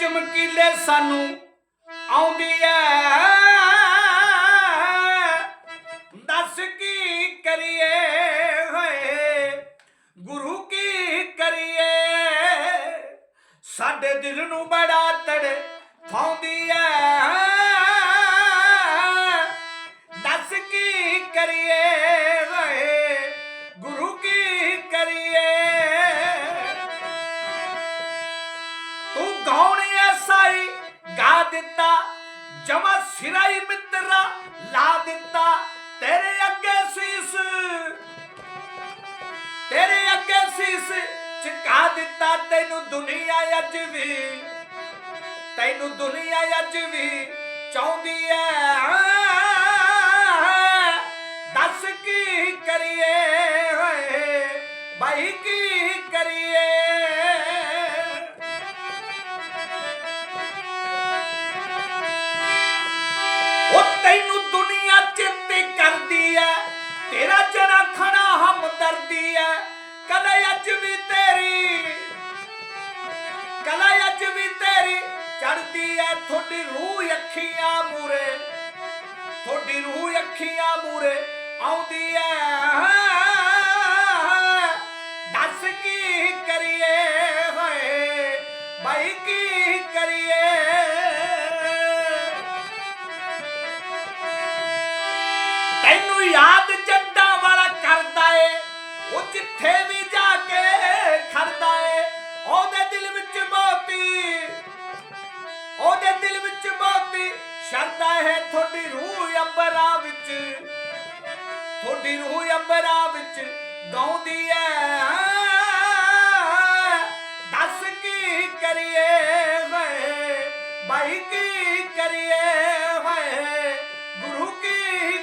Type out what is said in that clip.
ਚਮਕੀਲੇ ਸਾਨੂੰ ਆਉਂਦੀ ਐ। ਦੱਸ ਕੀ ਕਰੀਏ ਹੋਏ? ਗੁਰੂ ਕੀ ਕਰੀਏ? ਸਾਡੇ ਦਿਲ ਨੂੰ ਬੜਾ ਤੜ ਫਾਉਂਦੀ ਐ। ਸਿਰਾਈ ਮਿੱਤਰਾ, ਲਾ ਦਿੱਤਾ ਤੇਰੇ ਅੱਗੇ ਸੀਸ। ਤੇਰੇ ਅੱਗੇ ਸੀਸ ਝੁਕਾ ਦਿੱਤਾ ਤੈਨੂੰ ਦੁਨੀਆ ਅੱਜ ਵੀ। ਤੈਨੂੰ ਦੁਨੀਆ ਅੱਜ ਵੀ ਚਾਹੁੰਦੀ ਐ। ਦੱਸ ਕੀ ਕਰੀਏ? ਹੋਏ, ਬਾਈ ਤੇਰਾ ਜਰਾ ਖਣਾ ਹਮਦਰਦੀ ਐ। ਕਦੇ ਅੱਜ ਵੀ ਤੇਰੀ ਕਲਾ ਅੱਜ ਵੀ ਤੇਰੀ ਚੜਦੀ ਐ। ਤੁਹਾਡੀ ਰੂਹ ਅੱਖੀਆਂ ਮੂਰੇ, ਤੁਹਾਡੀ ਰੂਹ ਅੱਖੀਆਂ ਮੂਰੇ ਆਉਂਦੀ ਐ। ਦੱਸ ਕੀ ਕਰੀਏ ਹੋਏ, ਬਾਈ ਕੀ ਕਰੀਏ? ਜਿੱਥੇ ਵੀ ਜਾ ਕੇ ਖੜਦਾ ਏ, ਉਹਦੇ ਦਿਲ ਵਿੱਚ ਮੋਤੀ। ਉਹਦੇ ਦਿਲ ਵਿੱਚ ਮੋਤੀ ਸ਼ਰਦਾ ਹੈ ਤੁਹਾਡੀ ਰੂਹ ਅੰਬਰਾ ਵਿੱਚ। ਤੁਹਾਡੀ ਰੂਹ ਅੰਬਰਾ ਵਿੱਚ ਗਾਉਂਦੀ ਐ। ਦੱਸ ਕੀ ਕਰੀਏ ਵੇ ਬਾਈ ਕੀ ਕਰੀਏ ਹੋਏ? ਗੁਰੂ ਕੀ